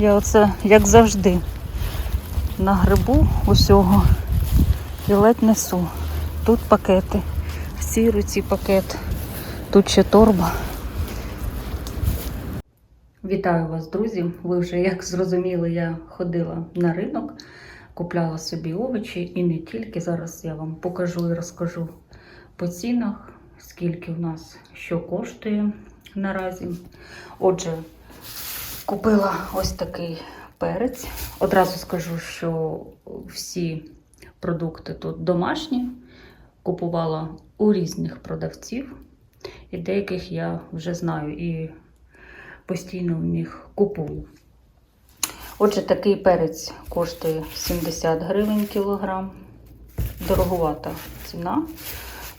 Я оце, як завжди, на грибу усього і ледь несу. Тут пакети, в цій руці пакет, тут ще торба. Вітаю вас, друзі! Ви вже, як зрозуміли, я ходила на ринок, купляла собі овочі і не тільки. Зараз я вам покажу і розкажу по цінах, скільки в нас що коштує наразі. Отже, купила ось такий перець. Одразу скажу, що всі продукти тут домашні. Купувала у різних продавців, і деяких я вже знаю і постійно в них купую. Отже, такий перець коштує 70 гривень кілограм. Дороговата ціна.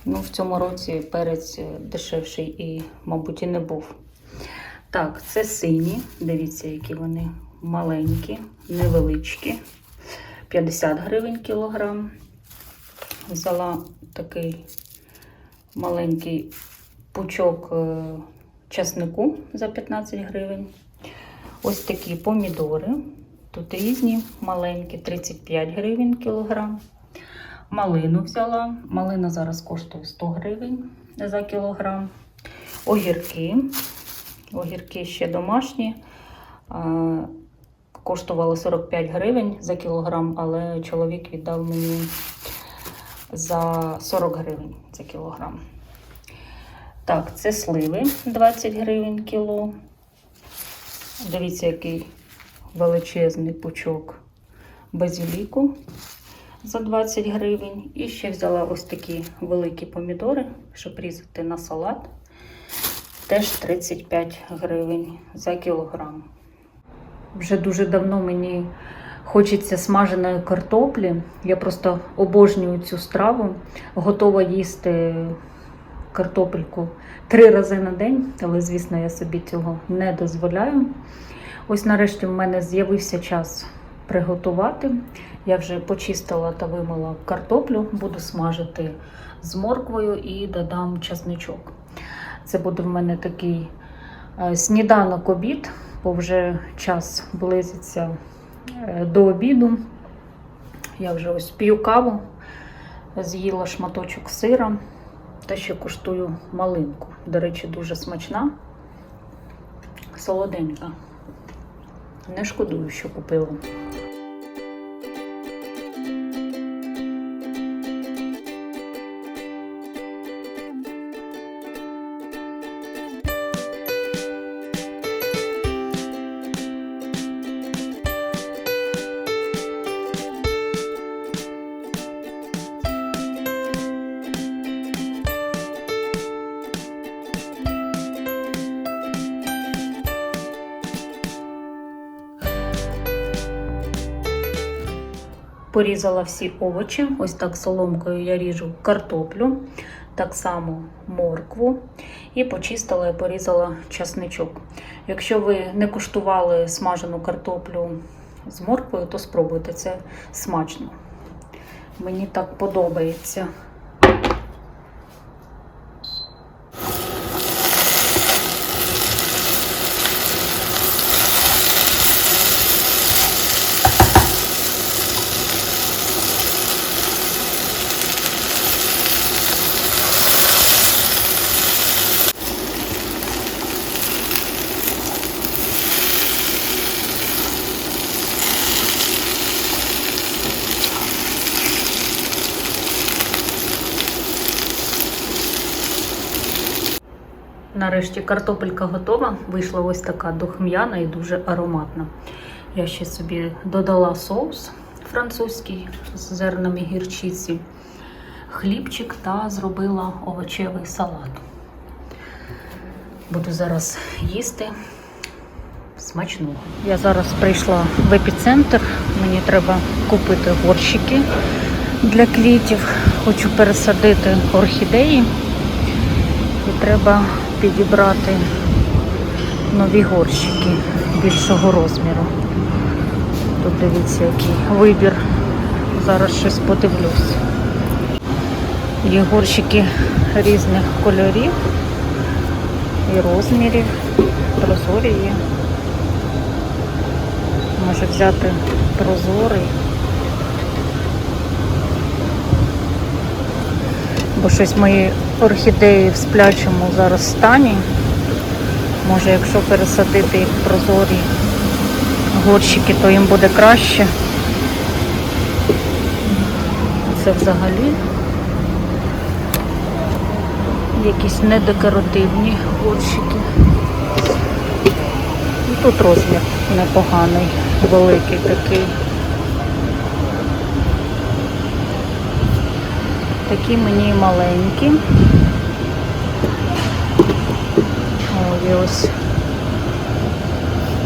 Ну, в цьому році перець дешевший і, мабуть, і не був. Так, це сині. Дивіться, які вони маленькі, невеличкі. 50 гривень кілограм. Взяла такий маленький пучок е, часнику за 15 гривень. Ось такі помідори. Тут різні, маленькі, 35 гривень кілограм. Малину взяла. Малина зараз коштує 100 гривень за кілограм. Огірки. Огірки ще домашні. А, Коштували 45 гривень за кілограм, але чоловік віддав мені за 40 гривень за кілограм. Так, це сливи 20 гривень кіло. Дивіться, який величезний пучок базиліку за 20 гривень. І ще взяла ось такі великі помідори, щоб різати на салат. Теж 35 гривень за кілограм. Вже дуже давно мені хочеться смаженої картоплі. Я просто обожнюю цю страву. Готова їсти картопельку три рази на день, але, звісно, я собі цього не дозволяю. Ось нарешті в мене з'явився час приготувати. Я вже почистила та вимила картоплю, буду смажити з морквою і додам часничок. Це буде в мене такий е, сніданок обід, бо вже час близиться е, до обіду. Я вже ось п'ю каву, з'їла шматочок сира та ще куштую малинку. До речі, дуже смачна, солоденька. Не шкодую, що купила. Порізала всі овочі. Ось так соломкою я ріжу картоплю, так само моркву. І почистила і порізала часничок. Якщо ви не куштували смажену картоплю з морквою, то спробуйте це смачно. Мені так подобається. Нарешті картопелька готова. Вийшла ось така духм'яна і дуже ароматна. Я ще собі додала соус французький з зернами гірчиці, хлібчик та зробила овочевий салат. Буду зараз їсти смачного. Я зараз прийшла в епіцентр. Мені треба купити горщики для квітів. Хочу пересадити орхідеї. І треба підібрати нові горщики більшого розміру. Тут дивіться, який вибір. Зараз щось подивлюсь. Є горщики різних кольорів і розмірів. Прозорі є. може взяти прозорий. Бо щось мої орхідеї в сплячому зараз стані. Може, якщо пересадити їх в прозорі горщики, то їм буде краще. Це взагалі якісь недекоративні горщики. І тут розмір непоганий, великий такий. Такі мені маленькі. О, і ось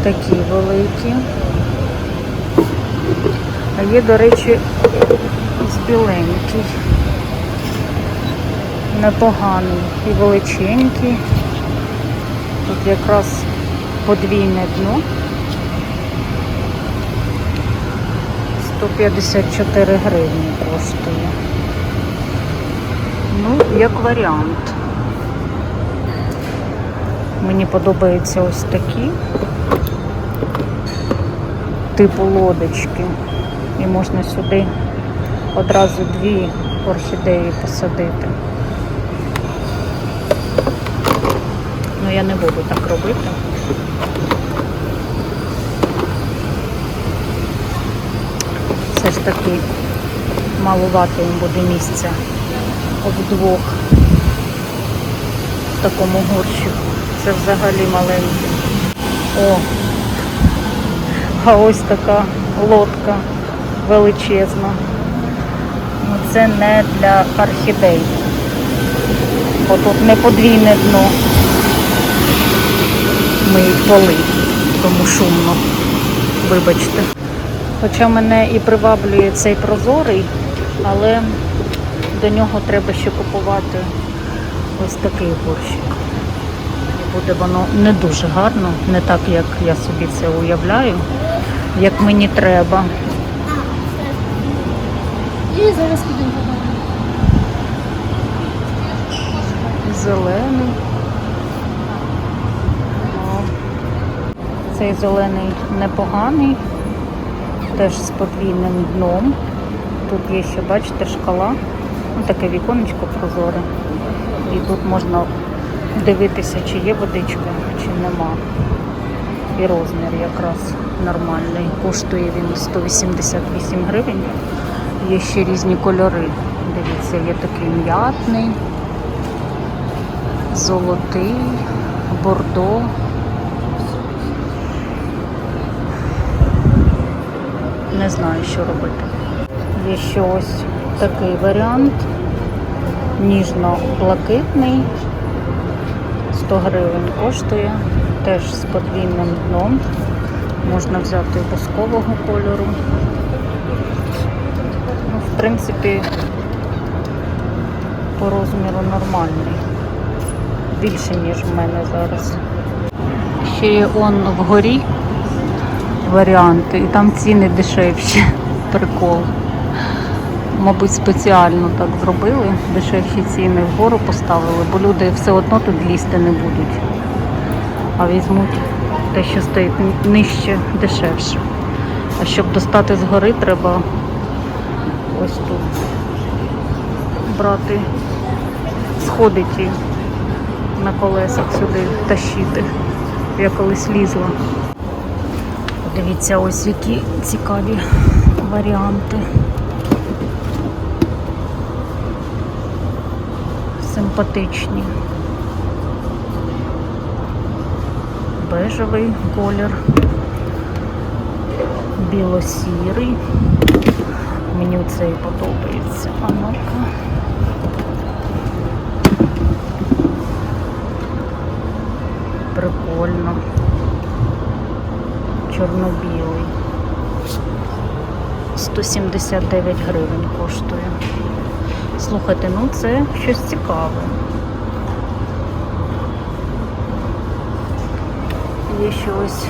такі великі. А є, до речі, з біленький. Непоганий і величенький. Тут якраз подвійне дно. 154 гривні коштує. Ну, як варіант. Мені подобаються ось такі, типу лодочки. І можна сюди одразу дві орхідеї посадити. Ну я не буду так робити. Все ж таки малувати їм буде місця вдвох в такому горщику. Це взагалі маленький. О! А ось така лодка величезна. Ну, Це не для орхідей. Бо тут не подвійне дно. Миють поли, тому шумно. Вибачте. Хоча мене і приваблює цей прозорий, але до нього треба ще купувати ось такий горщик. І буде воно не дуже гарно, не так, як я собі це уявляю, як мені треба. І зараз підемо. Зелений. О. Цей зелений непоганий, теж з подвійним дном. Тут є ще, бачите, шкала. Ну, таке віконечко прозоре. І тут можна дивитися, чи є водичка, чи нема. І розмір якраз нормальний. Коштує він 188 гривень. Є ще різні кольори. Дивіться, є такий м'ятний, золотий, бордо. Не знаю, що робити. Є ще ось такий варіант. Ніжно-блакитний. 100 гривень коштує. Теж з подвійним дном. Можна взяти бускового кольору. Ну, в принципі, по розміру нормальний. Більше, ніж в мене зараз. Ще є он вгорі варіанти, і там ціни дешевші. Прикол. Мабуть, спеціально так зробили, дешевші ціни вгору поставили, бо люди все одно тут лізти не будуть. А візьмуть те, що стоїть нижче, дешевше. А щоб достати згори, треба ось тут брати, сходити на колесах сюди, тащити. Я колись лізла. Дивіться, ось які цікаві варіанти. Симпатичні. Бежевий колір, біло-сірий. Мені цей подобається. А ну-ка. Прикольно. Чорно-білий. 179 гривень коштує. Слухайте, ну це щось цікаве. Є ще ось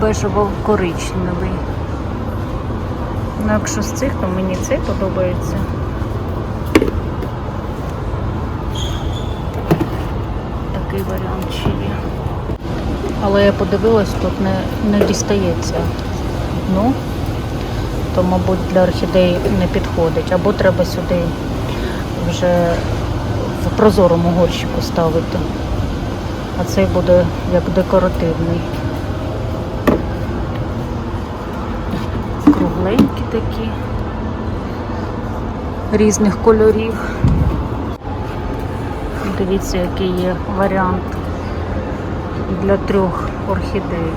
бежево-коричневий. Ну, якщо з цих, то мені цей подобається. Такий варіант ще є. Але я подивилась, тут не, не дістається дно, то, мабуть, для орхідеї не підходить. Або треба сюди вже в прозорому горщику ставити. А цей буде як декоративний. Кругленькі такі, різних кольорів. Дивіться, який є варіант для трьох орхідей.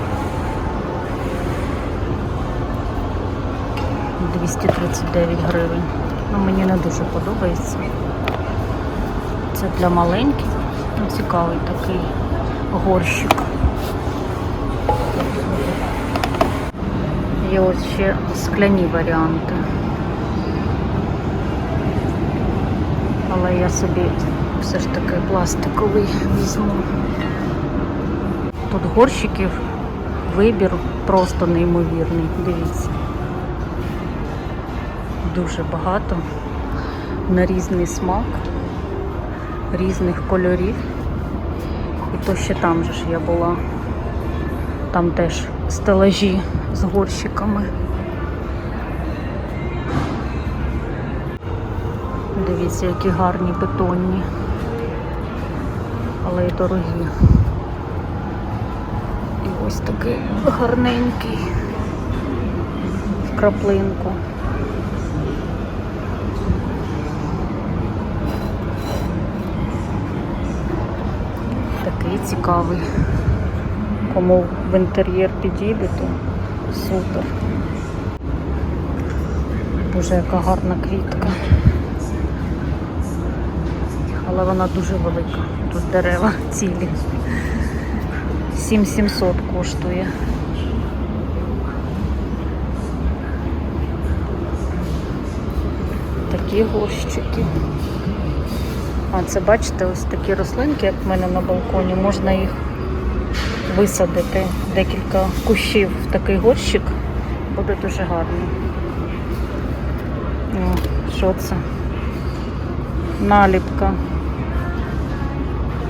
239 гривень. Ну, мені не дуже подобається. Це для маленьких. Ну, цікавий такий горщик. Є ось ще скляні варіанти. Але я собі все ж таки пластиковий візьму. Тут горщиків вибір просто неймовірний. Дивіться. Дуже багато на різний смак, різних кольорів. І то ще там же ж я була. Там теж стелажі з горщиками. Дивіться, які гарні бетонні, але й дорогі. І ось такий гарненький в краплинку. Такий цікавий. Кому в інтер'єр підійде, то супер. Боже, яка гарна квітка. Але вона дуже велика. Тут дерева цілі. 7700 коштує. Такі горщики. А це бачите, ось такі рослинки, як в мене на балконі, можна їх висадити декілька кущів в такий горщик. Буде дуже гарно. О, що це? Наліпка.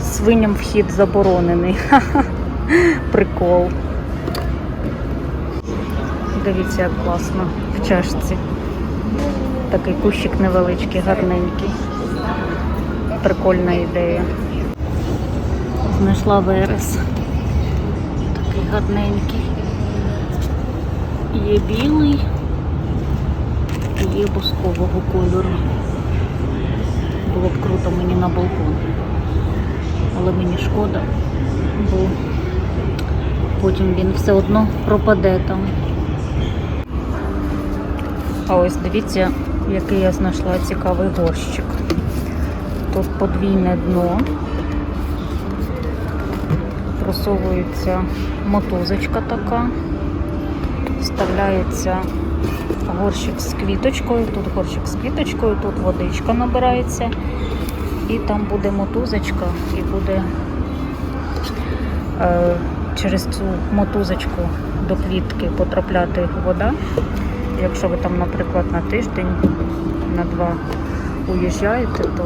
Свиням вхід заборонений. Прикол. Дивіться, як класно в чашці. Такий кущик невеличкий, гарненький. Прикольна ідея. Знайшла верес. Такий гарненький. Є білий, є бускового кольору. Було б круто мені на балкон. Але мені шкода, бо потім він все одно пропаде там. А ось дивіться, який я знайшла цікавий горщик. Тут подвійне дно. Просовується мотузочка така. Вставляється горщик з квіточкою, тут горщик з квіточкою, тут водичка набирається. І там буде мотузочка і буде е, через цю мотузочку до квітки потрапляти вода. Якщо ви там, наприклад, на тиждень, на два уїжджаєте, то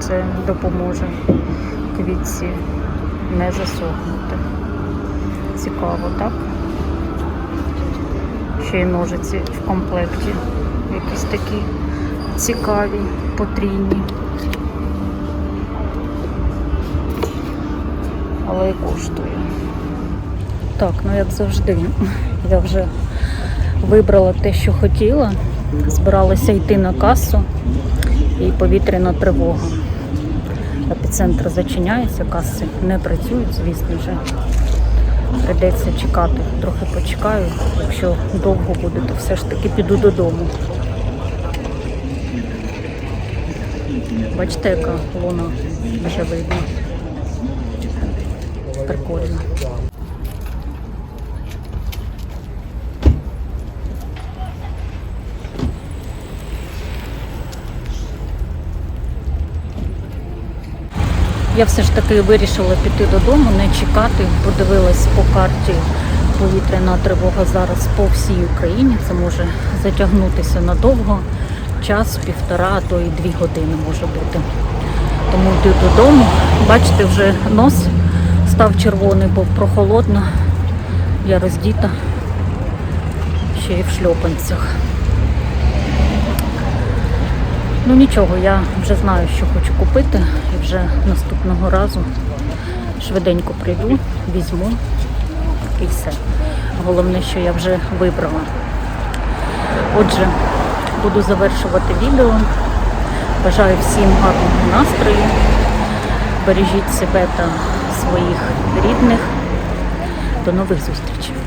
це допоможе квітці не засохнути. Цікаво, так? Ще й ножиці в комплекті. Якісь такі цікаві, потрійні. Але і коштує. Так, ну як завжди, я вже вибрала те, що хотіла. Збиралася йти на касу і повітряна тривога. Епіцентр зачиняється, каси не працюють, звісно вже. Придеться чекати. Трохи почекаю. Якщо довго буде, то все ж таки піду додому. Бачите, яка колона вже видно. Прикольно. Я все ж таки вирішила піти додому, не чекати. Подивилась по карті повітряна тривога зараз по всій Україні. Це може затягнутися надовго. Час, півтора, а то і дві години може бути. Тому йду додому. Бачите, вже нос став червоний, бо прохолодно. Я роздіта. ще й в шльопанцях. Ну нічого, я вже знаю, що хочу купити, і вже наступного разу швиденько прийду, візьму і все. Головне, що я вже вибрала. Отже, буду завершувати відео. Бажаю всім гарного настрою. Бережіть себе та своїх рідних. До нових зустрічей!